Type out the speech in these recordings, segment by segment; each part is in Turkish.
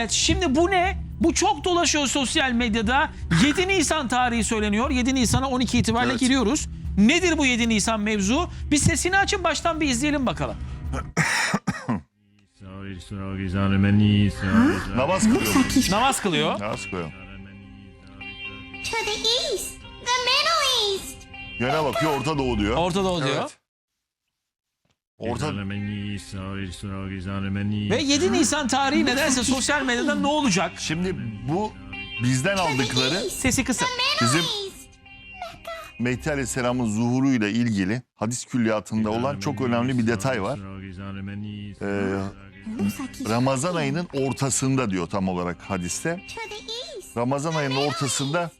Evet şimdi bu ne? Bu çok dolaşıyor sosyal medyada. 7 Nisan tarihi söyleniyor. 7 Nisan'a 12 itibariyle Evet. giriyoruz. Nedir bu 7 Nisan mevzu? Bir sesini açıp baştan bir izleyelim bakalım. Namaz kılıyor. Namaz kılıyor. Namaz kılıyor. To the east, the Middle East. Yöne bakıyor Orta Doğu diyor. Ortada o diyor. Evet. Orta Ve 7 Nisan tarihi nedense sosyal medyada ne olacak? Şimdi bu bizden aldıkları Sesi kısın. bizim. Mehdi Aleyhisselam'ın zuhuruyla ilgili hadis külliyatında olan çok önemli bir detay var. Ee, Ramazan ayının ortasında diyor tam olarak hadiste. Ramazan ayının ortasında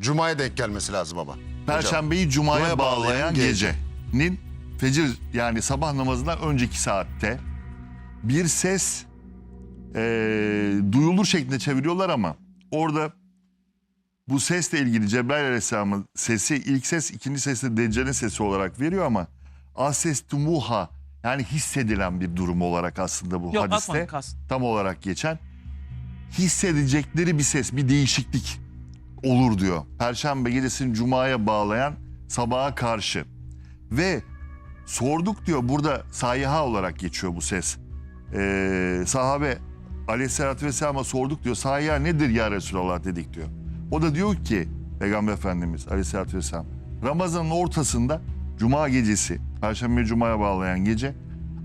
Cuma'ya denk gelmesi lazım ama. Perşembeyi Cuma'ya Cuma'ya bağlayan bağlayan gece. gecenin fecir yani sabah namazından önceki saatte bir ses eee, duyulur şeklinde çeviriyorlar ama orada bu sesle ilgili Cebrail Aleyhisselam'ın sesi ilk ses ikinci sesi Deccal'in sesi olarak veriyor ama ases tumuha yani hissedilen bir durum olarak aslında bu Yok hadiste tam olarak geçen hissedecekleri bir ses, bir değişiklik olur diyor. Perşembe gecesini cumaya bağlayan sabaha karşı. Ve sorduk diyor burada sayiha olarak geçiyor bu ses. Ee, sahabe aleyhissalatü vesselam'a sorduk diyor. Sayiha nedir ya Resulallah dedik diyor. O da diyor ki Peygamber Efendimiz aleyhissalatü vesselam Ramazan'ın ortasında cuma gecesi, perşembe cumaya bağlayan gece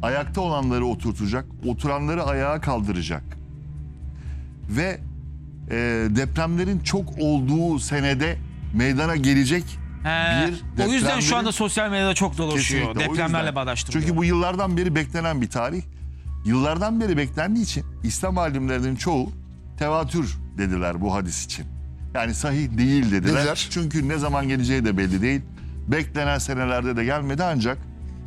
ayakta olanları oturtacak, oturanları ayağa kaldıracak. Ve e, depremlerin çok olduğu senede meydana gelecek He, Bir o yüzden şu anda sosyal medyada çok dolaşıyor. Kesinlikle, o Depremlerle yüzden. bağdaştırılıyor. Çünkü bu yıllardan beri beklenen bir tarih. Yıllardan beri beklendiği için İslam alimlerinin çoğu tevatür dediler bu hadis için. Yani sahih değil dediler. Dediler. Çünkü ne zaman geleceği de belli değil. Beklenen senelerde de gelmedi ancak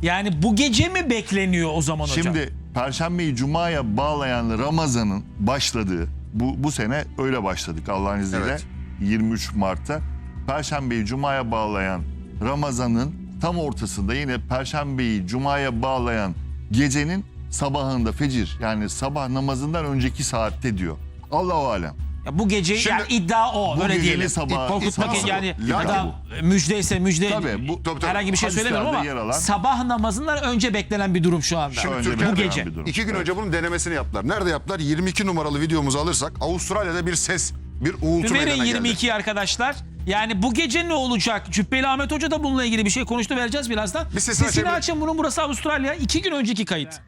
Yani bu gece mi bekleniyor o zaman hocam? Şimdi Perşembeyi Cuma'ya bağlayan Ramazan'ın başladığı, bu, bu sene öyle başladık Allah'ın izniyle Evet. 23 Mart'ta. Perşembeyi Cuma'ya bağlayan Ramazan'ın tam ortasında yine Perşembeyi Cuma'ya bağlayan gecenin sabahında fecir yani sabah namazından önceki saatte diyor. Allahu alem. Ya bu gece Şimdi- yani iddia o Bu öyle gecenin diyelim. sabahı- Korkutmak sabahı. yani Lakin- adam müjdeyse müjde Tabii bu Tabii, tabii. herhangi bir şey hadislerde söylemiyorum ama yer alan- sabah namazından önce beklenen bir durum şu anda. Şimdi Önce Türkiye'de bu gece. bir durum. İki gün Evet. önce bunun denemesini yaptılar. Nerede yaptılar? 22 numaralı videomuzu alırsak Avustralya'da bir ses, bir uğultu Verin meydana geldi. 22 arkadaşlar. Yani bu gece ne olacak? Cübbeli Ahmet Hoca da bununla ilgili bir şey konuştu vereceğiz birazdan. Bir sesini Sesini açabilir- açın bunun burası Avustralya. iki gün önceki kayıt.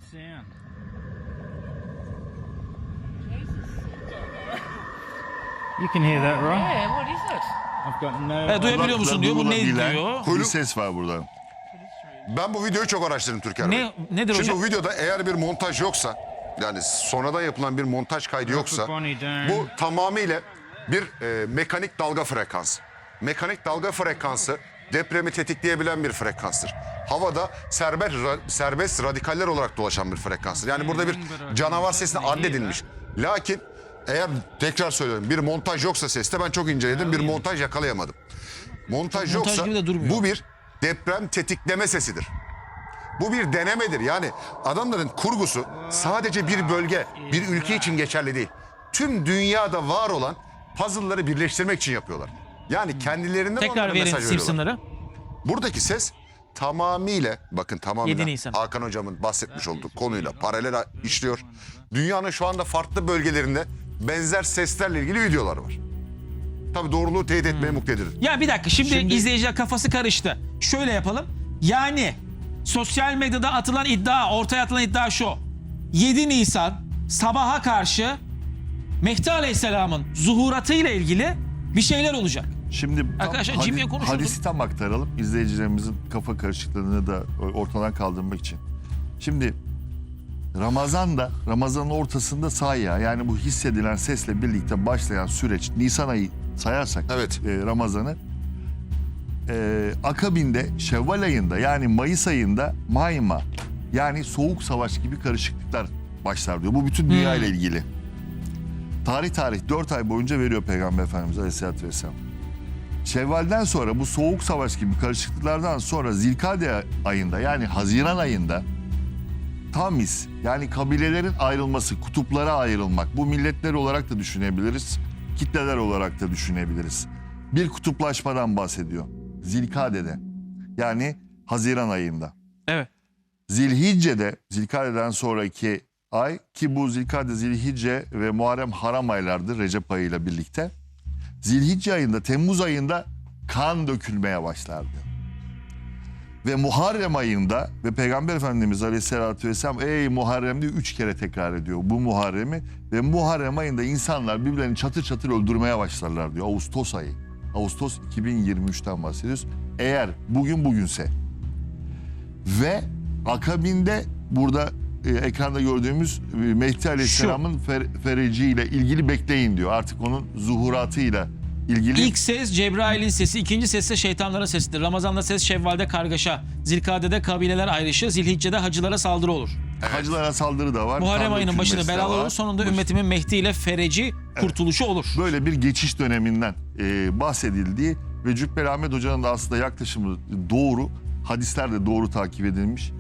You can hear that, right? Yeah, what is it? I've got no. Evet, duyabiliyor musun diyor. Bu ne Duyulabilen diyor? Bir ses var burada. Ben bu videoyu çok araştırdım Türker Bey. Ne, nedir Şimdi hocam? bu videoda eğer bir montaj yoksa, yani sonradan yapılan bir montaj kaydı yoksa, Bonnie down. bu tamamıyla bir e, mekanik dalga frekansı. Mekanik dalga frekansı depremi tetikleyebilen bir frekanstır. Havada serbest, ra- serbest radikaller olarak dolaşan bir frekanstır. Yani burada bir canavar sesine addedilmiş. Lakin eğer tekrar söylüyorum bir montaj yoksa seste ben çok inceledim bir montaj yakalayamadım. Montaj Montaj yoksa gibi de durmuyor. bu bir deprem tetikleme sesidir. Bu bir denemedir. Yani adamların kurgusu sadece bir bölge, bir ülke için geçerli değil. Tüm dünyada var olan puzzle'ları birleştirmek için yapıyorlar. Yani kendilerinden Tekrar verin mesaj veriyorlar. Simpson'ları. Buradaki ses tamamıyla bakın tamamıyla 7 Nisan. Hakan hocamın bahsetmiş olduğu konuyla paralel işliyor. Dünyanın şu anda farklı bölgelerinde benzer seslerle ilgili videolar var. Tabii doğruluğu teyit etmeye muktedirim. Ya bir dakika şimdi, izleyiciler kafası karıştı. Şöyle yapalım. Yani sosyal medyada atılan iddia, ortaya atılan iddia şu. 7 Nisan sabaha karşı Mehdi Aleyhisselam'ın zuhuratıyla ilgili bir şeyler olacak. Şimdi Arkadaşlar Jimmy'ye konuşurduk. hadisi tam aktaralım. İzleyicilerimizin kafa karışıklığını da ortadan kaldırmak için. Şimdi Ramazan'da, Ramazan'ın ortasında sayya yani bu hissedilen sesle birlikte başlayan süreç Nisan ayı sayarsak Evet. e, Ramazan'ı e, akabinde Şevval ayında yani Mayıs ayında Mayma yani soğuk savaş gibi karışıklıklar başlar diyor. Bu bütün dünya ile ilgili. Tarih tarih 4 ay boyunca veriyor Peygamber Efendimiz Aleyhisselatü Vesselam. Şevval'den sonra bu soğuk savaş gibi karışıklıklardan sonra Zilkade ayında yani Haziran ayında Tamis yani kabilelerin ayrılması, kutuplara ayrılmak. Bu milletler olarak da düşünebiliriz, kitleler olarak da düşünebiliriz. Bir kutuplaşmadan bahsediyor. Zilkade'de yani Haziran ayında. Evet. Zilhicce'de, Zilkade'den sonraki ay ki bu Zilkade, Zilhicce ve Muharrem haram aylardır Recep ayıyla birlikte. Zilhicce ayında, Temmuz ayında kan dökülmeye başlardı. Ve Muharrem ayında ve Peygamber Efendimiz Aleyhisselatü Vesselam ey Muharrem diye üç kere tekrar ediyor bu Muharrem'i. Ve Muharrem ayında insanlar birbirlerini çatır çatır öldürmeye başlarlar diyor. Ağustos ayı. Ağustos 2023'ten bahsediyoruz. Eğer bugün bugünse ve akabinde burada e, ekranda gördüğümüz e, Mehdi Aleyhisselam'ın fer, fereci ile ilgili bekleyin diyor. Artık onun zuhuratıyla ilgili İlk ses Cebrail'in sesi, ikinci ses ise şeytanların sesidir. Ramazan'da ses Şevval'de kargaşa, Zilkade'de kabileler ayrışı, Zilhicce'de hacılara saldırı olur. hacılara saldırı da var. Muharrem ayının de belalı olur. Sonunda Baş- ümmetimin Mehdi ile fereci kurtuluşu olur. Böyle bir geçiş döneminden e, bahsedildiği ve Cübbeli Ahmet Hoca'nın da aslında yaklaşımı doğru. Hadisler de doğru takip edilmiş.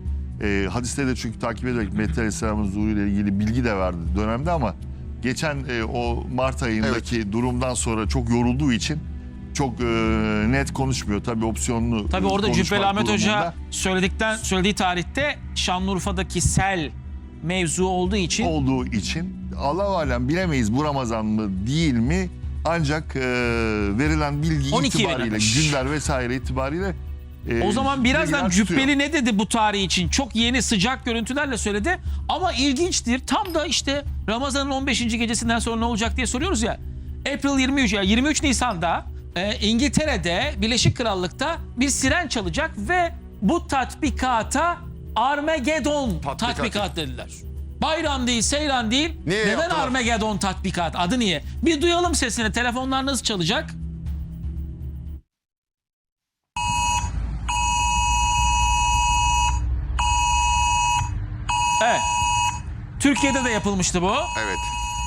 E, hadisleri de çünkü takip ederek Mehdi Aleyhisselam'ın zuhuruyla ilgili bilgi de verdi dönemde ama geçen e, o Mart ayındaki durumdan sonra çok yorulduğu için çok e, net konuşmuyor. Tabii opsiyonlu Tabii orada konuşmak Cübbeli Ahmet Hoca durumunda söyledikten söylediği tarihte Şanlıurfa'daki sel mevzu olduğu için olduğu için Allah alem bilemeyiz bu Ramazan mı değil mi ancak e, verilen bilgi 12'ye itibariyle verilmiş. günler vesaire itibariyle e, O zaman birazdan tutuyor. Cübbeli ne dedi bu tarih için? Çok yeni sıcak görüntülerle söyledi. Ama ilginçtir. Tam da işte Ramazan'ın 15. gecesinden sonra ne olacak diye soruyoruz ya. April 23 ya 23 Nisan'da e, İngiltere'de Birleşik Krallık'ta bir siren çalacak ve bu tatbikata Armageddon Tatbikat. tatbikat dediler. Bayram değil, seyran değil. Niye Neden yaptılar? Armageddon tatbikat? Adı niye? Bir duyalım sesini. Telefonlar nasıl çalacak? Evet. Türkiye'de de yapılmıştı bu. Evet.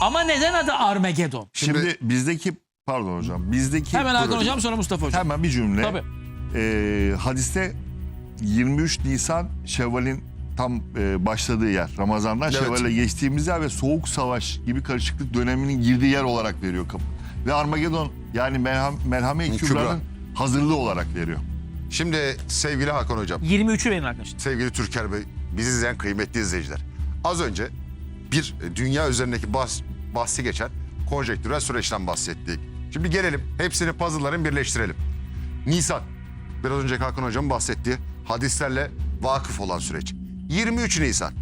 Ama neden adı Armageddon? Şimdi, Şimdi- bizdeki pardon hocam bizdeki Hemen Hakan Hocam sonra Mustafa Hocam. hemen bir cümle. Tabii. E, hadiste 23 Nisan Şevval'in tam e, başladığı yer. Ramazan'dan Evet. Şevval'e geçtiğimiz yer ve Soğuk Savaş gibi karışıklık döneminin girdiği yer olarak veriyor kapı. Ve Armageddon yani merham, Merhame-i Kübra. Kübra'nın hazırlığı olarak veriyor. Şimdi sevgili Hakan Hocam, 23'ü verin arkadaşlar. sevgili Türker Bey, bizi izleyen kıymetli izleyiciler. Az önce bir e, dünya üzerindeki bahs, bahsi geçen konjektürel süreçten bahsettik. Şimdi gelelim hepsini puzzle'ların birleştirelim. Nisan, biraz önce Hakan Hocam bahsettiği hadislerle vakıf olan süreç. 23 Nisan,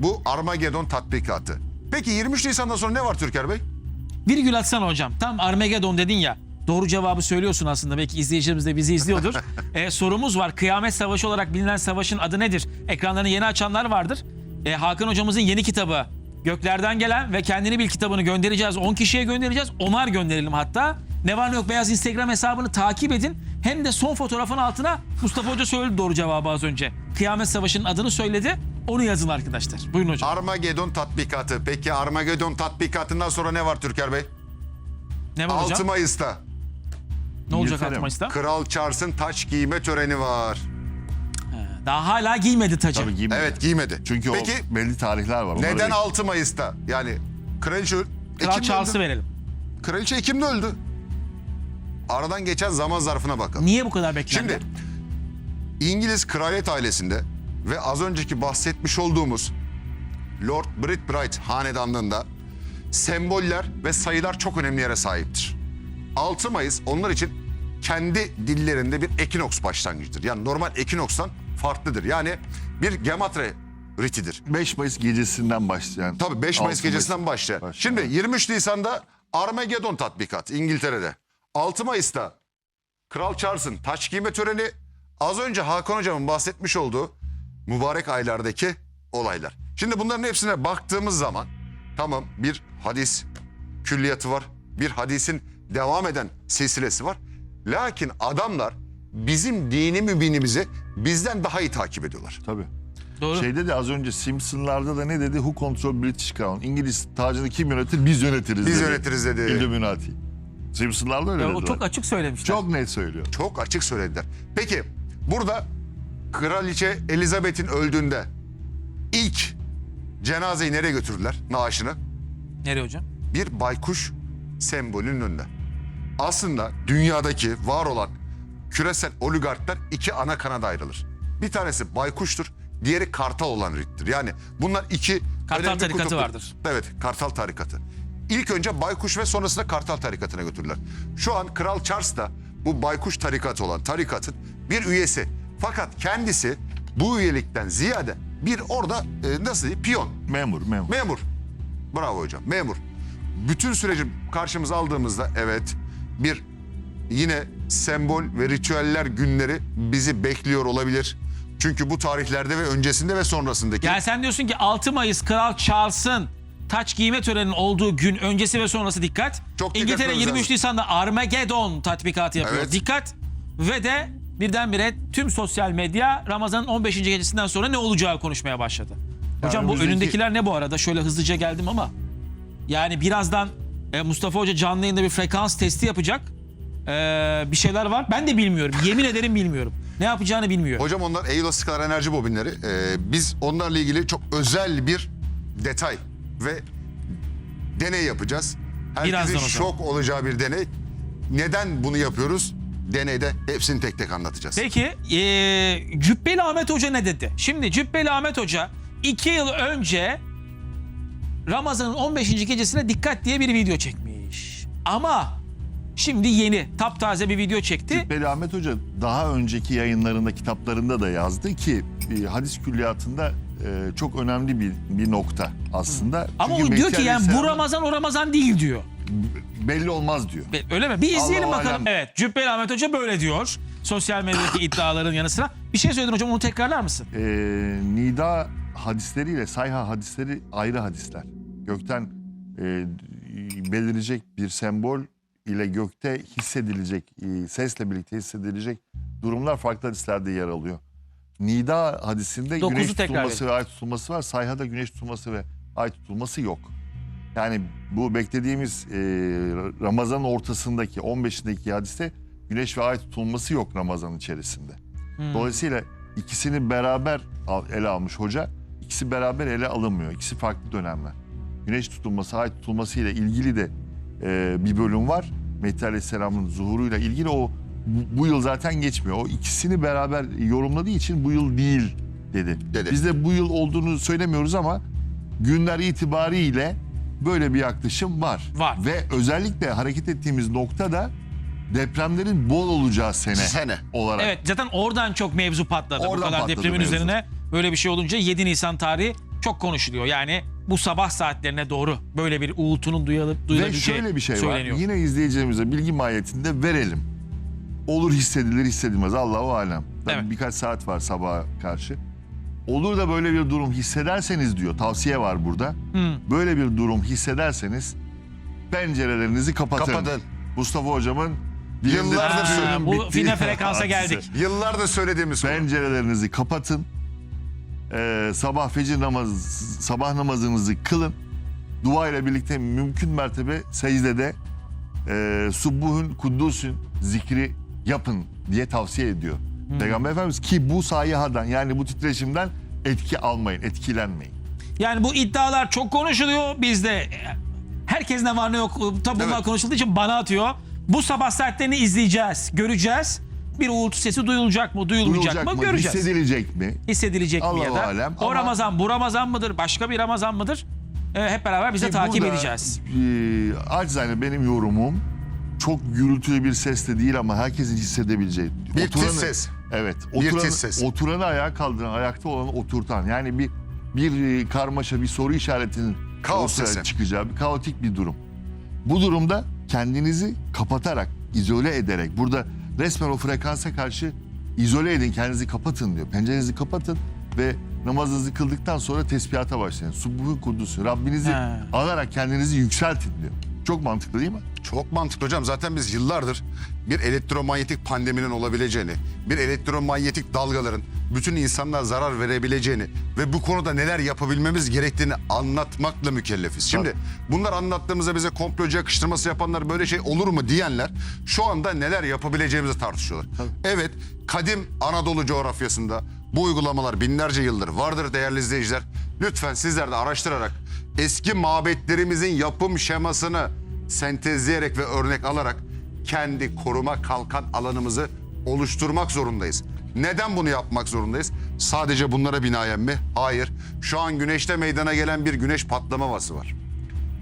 bu Armageddon tatbikatı. Peki 23 Nisan'dan sonra ne var Türker Bey? Virgül atsana hocam. Tam Armageddon dedin ya. Doğru cevabı söylüyorsun aslında. Belki izleyicilerimiz de bizi izliyordur. Ee, sorumuz var. Kıyamet Savaşı olarak bilinen savaşın adı nedir? Ekranlarını yeni açanlar vardır. Ee, Hakan hocamızın yeni kitabı. Göklerden gelen ve kendini bil kitabını göndereceğiz. 10 kişiye göndereceğiz. Onar gönderelim hatta. Ne var ne yok beyaz Instagram hesabını takip edin. Hem de son fotoğrafın altına Mustafa Hoca söyledi doğru cevabı az önce. Kıyamet Savaşı'nın adını söyledi. Onu yazın arkadaşlar. Buyurun hocam. Armageddon tatbikatı. Peki Armageddon tatbikatından sonra ne var Türker Bey? ne var 6 hocam? Mayıs'ta Ne olacak İngiltere 6 mi? Mayıs'ta? Kral Charles'ın taç giyme töreni var. Daha hala giymedi tacı. Tabii giymedi. Evet giymedi. Çünkü Peki o belli tarihler var. onları neden bekliyor. 6 Mayıs'ta? Yani kraliçe Kral Ekim'de Charles'ı öldü. verelim. Kraliçe Ekim'de öldü. Aradan geçen zaman zarfına bakalım. Niye bu kadar beklendi? Şimdi İngiliz kraliyet ailesinde ve az önceki bahsetmiş olduğumuz Lord Bright hanedanlığında semboller ve sayılar çok önemli yere sahiptir. 6 Mayıs onlar için kendi dillerinde bir ekinoks başlangıcıdır. Yani normal ekinokstan farklıdır. Yani bir gematria ritidir. 5 Mayıs gecesinden başlayan. Tabii 5 Mayıs 6 gecesinden başlayan. başlayan. Şimdi 23 Nisan'da Armageddon tatbikat İngiltere'de. 6 Mayıs'ta Kral Charles'ın taç giyme töreni az önce Hakan Hocam'ın bahsetmiş olduğu mübarek aylardaki olaylar. Şimdi bunların hepsine baktığımız zaman tamam bir hadis külliyatı var. Bir hadisin devam eden silsilesi var. Lakin adamlar bizim dini mübinimizi bizden daha iyi takip ediyorlar. Tabii. Doğru. Şeyde de az önce Simpson'larda da ne dedi? Who control British Crown? İngiliz tacını kim yönetir? Biz yönetiriz Biz dedi. yönetiriz dedi. Illuminati. Simpson'larda öyle Ya, dediler. o çok açık söylemişler. Çok net söylüyor. Çok açık söylediler. Peki burada Kraliçe Elizabeth'in öldüğünde ilk cenazeyi nereye götürdüler naaşını? Nereye hocam? Bir baykuş sembolünün önünde. Aslında dünyadaki var olan küresel oligarklar iki ana kanada ayrılır. Bir tanesi baykuştur, diğeri kartal olan rittir. Yani bunlar iki Kartal önemli tarikatı kutuptur. vardır. Evet, kartal tarikatı. İlk önce baykuş ve sonrasında kartal tarikatına götürdüler. Şu an Kral Charles da bu baykuş tarikatı olan tarikatın bir üyesi. Fakat kendisi bu üyelikten ziyade bir orada e, nasıl diyeyim piyon. Memur, memur. Memur. Bravo hocam. Memur. Bütün süreci karşımıza aldığımızda evet bir yine sembol ve ritüeller günleri bizi bekliyor olabilir. Çünkü bu tarihlerde ve öncesinde ve sonrasındaki Yani sen diyorsun ki 6 Mayıs Kral Charles'ın taç giyme töreninin olduğu gün öncesi ve sonrası dikkat. Çok dikkat İngiltere etmemiz 23 lazım. Nisan'da Armageddon tatbikatı yapıyor. Evet. Dikkat. Ve de birdenbire tüm sosyal medya Ramazan'ın 15. gecesinden sonra ne olacağı konuşmaya başladı. Hocam bu önümüzdeki- önündekiler ne bu arada? Şöyle hızlıca geldim ama. Yani birazdan e, Mustafa Hoca canlı yayında bir frekans testi yapacak. E, bir şeyler var. Ben de bilmiyorum. Yemin ederim bilmiyorum. Ne yapacağını bilmiyor. Hocam onlar Skalar enerji bobinleri. Ee, biz onlarla ilgili çok özel bir detay ve deney yapacağız. Herkesin Birazdan o zaman. şok olacağı bir deney. Neden bunu yapıyoruz? Deneyde hepsini tek tek anlatacağız. Peki eee Cübbeli Ahmet Hoca ne dedi? Şimdi Cübbeli Ahmet Hoca iki yıl önce Ramazan'ın 15. gecesine dikkat diye bir video çekmiş. Ama şimdi yeni taptaze bir video çekti. Cübbeli Ahmet Hoca daha önceki yayınlarında, kitaplarında da yazdı ki e, hadis külliyatında e, çok önemli bir bir nokta aslında. Ama Çünkü o diyor Mehdi ki yani bu Ramazan o Ramazan değil diyor. belli olmaz diyor. Be- Öyle mi? Bir izleyelim Allahu bakalım. alem. Evet Cübbeli Ahmet Hoca böyle diyor. Sosyal medyadaki iddiaların yanı sıra. Bir şey söyledin hocam onu tekrarlar mısın? E, nida hadisleriyle sayha hadisleri ayrı hadisler. Gökten e, belirecek bir sembol ile gökte hissedilecek, e, sesle birlikte hissedilecek durumlar farklı hadislerde yer alıyor. Nida hadisinde Dokuzu güneş tekrar tutulması ve ay tutulması var. Sayhada güneş tutulması ve ay tutulması yok. Yani bu beklediğimiz e, Ramazan'ın ortasındaki 15'indeki hadiste güneş ve ay tutulması yok Ramazan içerisinde. Hmm. Dolayısıyla ikisini beraber al- ele almış hoca. İkisi beraber ele alınmıyor. İkisi farklı dönemler. Güneş tutulması, ay tutulması ile ilgili de e, bir bölüm var. Mehdi Aleyhisselam'ın zuhuruyla ilgili o bu, bu yıl zaten geçmiyor. O ikisini beraber yorumladığı için bu yıl değil dedi. Dedi. Biz de bu yıl olduğunu söylemiyoruz ama günler itibariyle böyle bir yaklaşım var. Var. Ve özellikle hareket ettiğimiz noktada depremlerin bol olacağı sene, Sene. olarak. Evet zaten oradan çok mevzu patladı. bu Oradan kadar patladı depremin mevzu. üzerine böyle bir şey olunca 7 Nisan tarihi çok konuşuluyor. Yani bu sabah saatlerine doğru böyle bir uğultunun duyulup Ve duyulabileceği şöyle bir şey söyleniyor. var. Yine izleyicilerimize bilgi mahiyetinde verelim. Olur hissedilir hissedilmez Allahu alem. Tabii Evet. birkaç saat var sabaha karşı. Olur da böyle bir durum hissederseniz diyor. Tavsiye var burada. Hmm. Böyle bir durum hissederseniz pencerelerinizi kapatın. Kapatın. Mustafa hocamın Yıllardır söylüyorum, bu bittiği fine frekansa hadise. geldik. Yıllardır söylediğimiz konu. Pencerelerinizi kapatın. Ee, sabah fecir namazı, sabah namazınızı kılın. Dua ile birlikte mümkün mertebe secdede e, Subbuhun Kuddus'un zikri yapın diye tavsiye ediyor. Peygamber Efendimiz ki bu sayihadan yani bu titreşimden etki almayın, etkilenmeyin. Yani bu iddialar çok konuşuluyor. Bizde e, herkes ne var ne yok tabi bunlar Evet. konuşulduğu için bana atıyor. Bu sabah saatlerini izleyeceğiz, göreceğiz. Bir uğultu sesi duyulacak mı, duyulmayacak Duyulacak mı mı, göreceğiz. hissedilecek mi? Hissedilecek mi ya Allahu da alem o ama- Ramazan bu Ramazan mıdır, başka bir Ramazan mıdır? E, hep beraber biz de Ki takip burada, edeceğiz. E, acizane benim yorumum çok gürültülü bir sesle değil ama herkesin hissedebileceği. Bir tiz ses. Evet. Bir Oturanı, tiz ses. Oturanı ayağa kaldıran, ayakta olanı oturtan. Yani bir bir e, karmaşa, bir soru işaretinin Kaos ortaya sesi. çıkacağı bir kaotik bir durum. Bu durumda kendinizi kapatarak, izole ederek, burada resmen o frekansa karşı izole edin, kendinizi kapatın diyor. Pencerenizi kapatın ve namazınızı kıldıktan sonra tesbihata başlayın. Subbuhun kudusu, Rabbinizi He. alarak kendinizi yükseltin diyor. Çok mantıklı değil mi? Çok mantıklı hocam. Zaten biz yıllardır bir elektromanyetik pandeminin olabileceğini, bir elektromanyetik dalgaların bütün insanlığa zarar verebileceğini ve bu konuda neler yapabilmemiz gerektiğini anlatmakla mükellefiz. Şimdi bunlar anlattığımızda bize komplocu yakıştırması yapanlar böyle şey olur mu diyenler şu anda neler yapabileceğimizi tartışıyorlar. Evet kadim Anadolu coğrafyasında bu uygulamalar binlerce yıldır vardır değerli izleyiciler. Lütfen sizler de araştırarak eski mabetlerimizin yapım şemasını sentezleyerek ve örnek alarak kendi koruma kalkan alanımızı oluşturmak zorundayız. Neden bunu yapmak zorundayız? Sadece bunlara binaen mi? Hayır. Şu an güneşte meydana gelen bir güneş patlama havası var.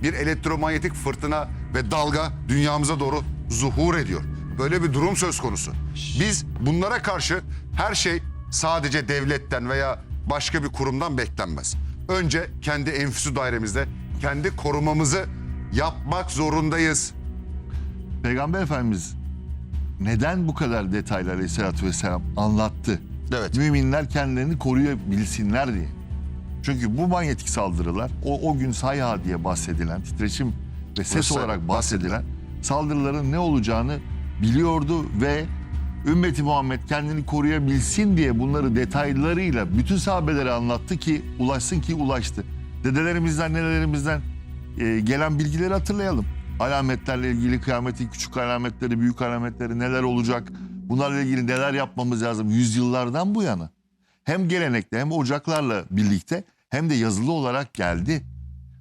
Bir elektromanyetik fırtına ve dalga dünyamıza doğru zuhur ediyor. Böyle bir durum söz konusu. Biz bunlara karşı her şey sadece devletten veya başka bir kurumdan beklenmez. Önce kendi enfüsü dairemizde kendi korumamızı yapmak zorundayız. Peygamber Efendimiz neden bu kadar detaylı aleyhissalatü vesselam anlattı? Evet. Müminler kendilerini koruyabilsinler diye. Çünkü bu manyetik saldırılar o, o gün sayha diye bahsedilen titreşim ve ses Vesaire, olarak bahsedilen saldırıların ne olacağını biliyordu ve ümmeti Muhammed kendini koruyabilsin diye bunları detaylarıyla bütün sahabelere anlattı ki ulaşsın ki ulaştı. Dedelerimizden, nenelerimizden e, gelen bilgileri hatırlayalım. Alametlerle ilgili kıyametin küçük alametleri, büyük alametleri neler olacak? Bunlarla ilgili neler yapmamız lazım yüzyıllardan bu yana. Hem gelenekle hem ocaklarla birlikte hem de yazılı olarak geldi.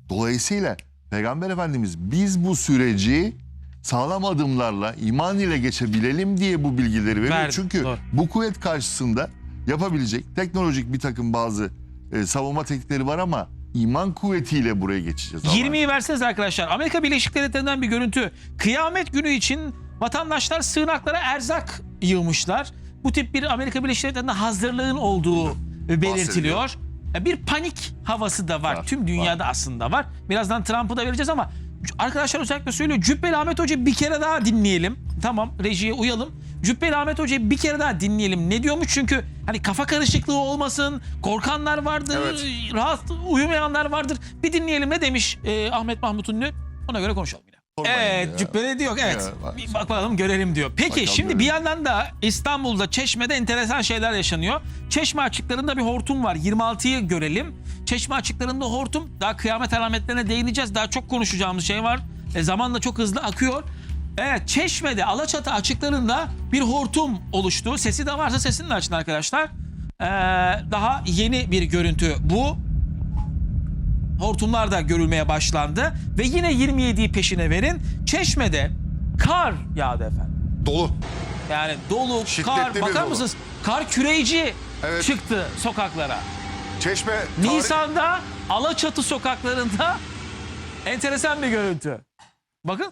Dolayısıyla Peygamber Efendimiz biz bu süreci sağlam adımlarla iman ile geçebilelim diye bu bilgileri veriyor. Verdi, Çünkü doğru. bu kuvvet karşısında yapabilecek teknolojik bir takım bazı e, savunma teknikleri var ama iman kuvvetiyle buraya geçeceğiz. Allah'ın 20'yi verseniz arkadaşlar. Amerika Birleşik Devletleri'nden bir görüntü. Kıyamet günü için vatandaşlar sığınaklara erzak yığmışlar. Bu tip bir Amerika Birleşik Devletleri'nde hazırlığın olduğu belirtiliyor. Ya Bir panik havası da var. Var, Tüm dünyada aslında var. Birazdan Trump'ı da vereceğiz ama arkadaşlar özellikle söylüyor. Cübbeli Ahmet Hoca bir kere daha dinleyelim. Tamam rejiye uyalım. Cübbeli Ahmet Hoca'yı bir kere daha dinleyelim. Ne diyormuş? Çünkü hani kafa karışıklığı olmasın. Korkanlar vardır. Evet. Rahat uyumayanlar vardır. Bir dinleyelim ne demiş e, Ahmet Mahmut Ünlü. Ona göre konuşalım yine. Evet. Cübbeli diyor. Evet. Ya, bak- bir bakalım görelim diyor. Peki Bakalım şimdi görelim. bir yandan da İstanbul'da Çeşme'de enteresan şeyler yaşanıyor. Çeşme açıklarında bir hortum var. 26'yı görelim. Çeşme açıklarında hortum. Daha kıyamet alametlerine değineceğiz. Daha çok konuşacağımız şey var. E, zaman da çok hızlı akıyor. Evet Çeşme'de Alaçatı açıklarında bir hortum oluştu. Sesi de varsa sesini de açın arkadaşlar. Ee, daha yeni bir görüntü bu. Hortumlar da görülmeye başlandı. Ve yine 27'yi peşine verin. Çeşme'de kar yağdı efendim. Dolu. Yani dolu, Şiddetli kar. Bakar dolu. mısınız? Kar küreğici Evet. çıktı sokaklara. Çeşme tarih- Nisan'da Alaçatı sokaklarında enteresan bir görüntü. Bakın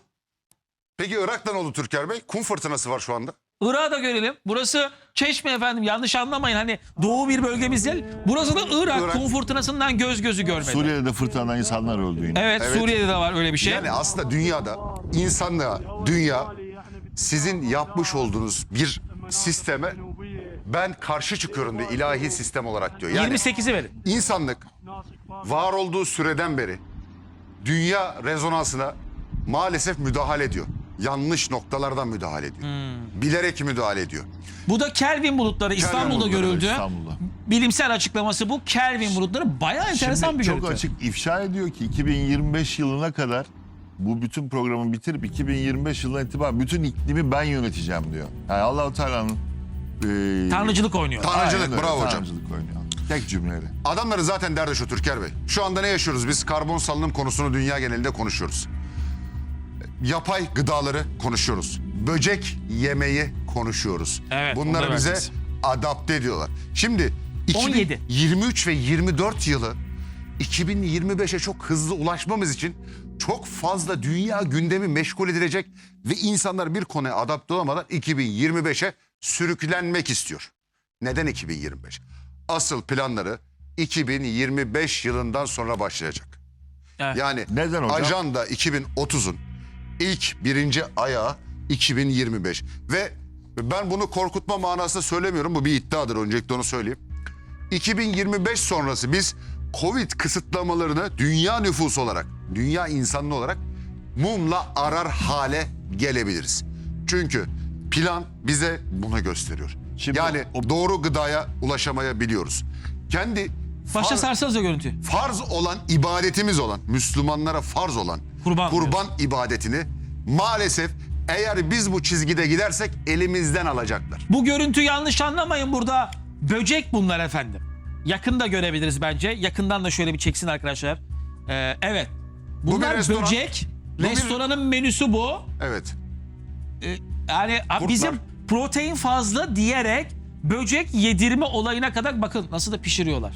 Peki Irak'ta ne oldu Türker Bey? Kum fırtınası var şu anda. Irak'ı da görelim. Burası Çeşme efendim yanlış anlamayın. Hani doğu bir bölgemiz değil. Burası da Irak, Irak. kum fırtınasından göz gözü görmedi. Suriye'de de fırtınadan insanlar öldü yine. Evet, Evet. Suriye'de de var öyle bir şey. Yani aslında dünyada insanlığa, dünya sizin yapmış olduğunuz bir sisteme ben karşı çıkıyorum diyor ilahi sistem olarak diyor. Yani 28'i verin. insanlık var olduğu süreden beri dünya rezonansına maalesef müdahale ediyor. Yanlış noktalardan müdahale ediyor. Bilerek müdahale ediyor. Bu da Kelvin bulutları İstanbul'da bulutları, görüldü. İstanbul'da. Bilimsel açıklaması bu. Kelvin bulutları bayağı enteresan Şimdi bir çok görüntü. açık ifşa ediyor ki 2025 yılına kadar bu bütün programı bitirip 2025 yılına itibaren bütün iklimi ben yöneteceğim diyor. Yani Allahu Teala'nın e, Tanrıcılık oynuyor. Tanrıcılık aynen öyle, bravo hocam. Tanrıcılık oynuyor. Tek cümleyle. Adamların zaten derdi şu Türker Bey. Şu anda ne yaşıyoruz? Biz karbon salınım konusunu dünya genelinde konuşuyoruz. Yapay gıdaları konuşuyoruz. Böcek yemeyi konuşuyoruz. Evet, Bunları bize adapte ediyorlar. Şimdi 17. 2023 ve 24 yılı 2025'e çok hızlı ulaşmamız için çok fazla dünya gündemi meşgul edilecek ve insanlar bir konuya adapte olamadan 2025'e sürüklenmek istiyor. Neden 2025? Asıl planları 2025 yılından sonra başlayacak. Evet. Yani Neden hocam? ajanda 2030'un ilk birinci ayağı 2025 ve ben bunu korkutma manasında söylemiyorum. Bu bir iddiadır öncelikle onu söyleyeyim. 2025 sonrası biz Covid kısıtlamalarını dünya nüfusu olarak, dünya insanlı olarak mumla arar hale gelebiliriz. Çünkü plan bize bunu gösteriyor. Şimdi yani o- doğru gıdaya ulaşamayabiliyoruz. Kendi Başta far- sarsanız da görüntü. farz olan ibadetimiz olan Müslümanlara farz olan Kurban kurban ibadetini maalesef eğer biz bu çizgide gidersek elimizden alacaklar. Bu görüntü yanlış anlamayın burada. Böcek bunlar efendim. Yakında görebiliriz bence. Yakından da şöyle bir çeksin arkadaşlar. Ee, evet. Bunlar restoran. böcek. Bu bir- Restoranın menüsü bu. Evet. Yani a- Kurtlar. bizim protein fazla diyerek böcek yedirme olayına kadar bakın nasıl da pişiriyorlar.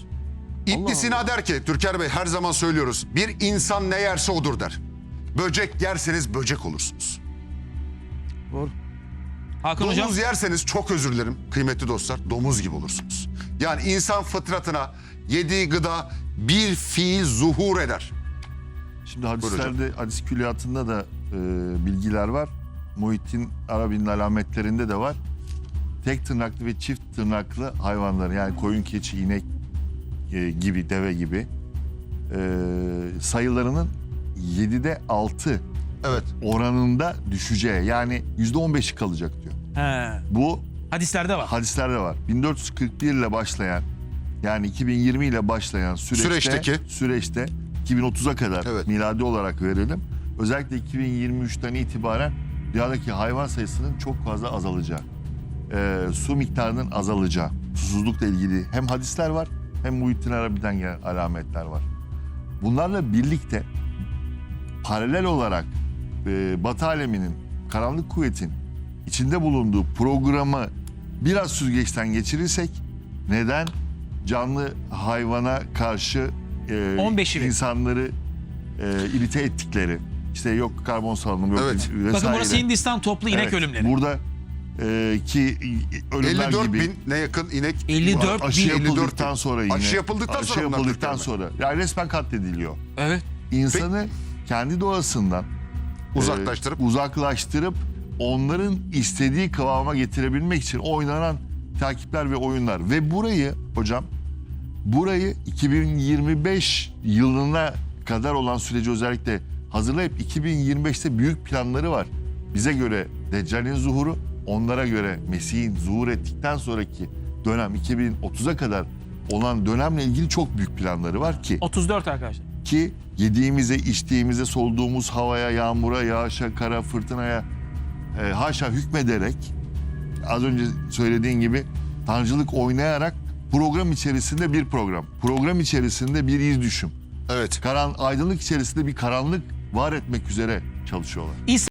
İbn Sina der ki Türker Bey her zaman söylüyoruz. Bir insan ne yerse odur der. Böcek yerseniz böcek olursunuz. Hakan hocam. Domuz yerseniz çok özür dilerim kıymetli dostlar domuz gibi olursunuz. Yani insan fıtratına yediği gıda bir fiil zuhur eder. Şimdi hadislerde, hadis külliyatında da e, bilgiler var. Muhittin Arabi'nin alametlerinde de var. Tek tırnaklı ve çift tırnaklı hayvanların yani koyun, keçi, inek e, gibi, deve gibi e, sayılarının 7'de 6 Evet. oranında düşeceği yani %15'i kalacak diyor. He. Bu Hadislerde var. hadislerde var. 1441 ile başlayan yani 2020 ile başlayan süreçte Süreçteki. süreçte 2030'a kadar Evet. miladi olarak verelim. Özellikle 2023'ten itibaren dünyadaki hayvan sayısının çok fazla azalacağı, e, su miktarının azalacağı, susuzlukla ilgili hem hadisler var hem Muhittin Arabi'den gelen alametler var. Bunlarla birlikte paralel olarak e, Batı aleminin, karanlık kuvvetin içinde bulunduğu programı biraz süzgeçten geçirirsek neden canlı hayvana karşı e, 15'i. insanları e, irite ettikleri işte yok karbon salınımı yok Evet. vesaire. Bakın burası Hindistan toplu inek Evet, ölümleri. Burada e, ki ölümler 54 gibi bin ne yakın inek 54 aşı bin. 54 yapıldıktan sonra yine Aşı yapıldıktan aşı sonra bunlar yapıldıktan sonra yani resmen katlediliyor. Evet. İnsanı kendi doğasından uzaklaştırıp e, uzaklaştırıp onların istediği kıvama getirebilmek için oynanan takipler ve oyunlar ve burayı hocam burayı 2025 yılına kadar olan süreci özellikle hazırlayıp 2025'te büyük planları var. Bize göre Deccal'in zuhuru, onlara göre Mesih'in zuhur ettikten sonraki dönem 2030'a kadar olan dönemle ilgili çok büyük planları var ki 34 arkadaşlar. ki yediğimize, içtiğimize, soluduğumuz havaya, yağmura, yağışa, kara, fırtınaya e, haşa hükmederek az önce söylediğin gibi tanrıcılık oynayarak program içerisinde bir program, program içerisinde bir iz düşüm, evet karan, aydınlık içerisinde bir karanlık var etmek üzere çalışıyorlar.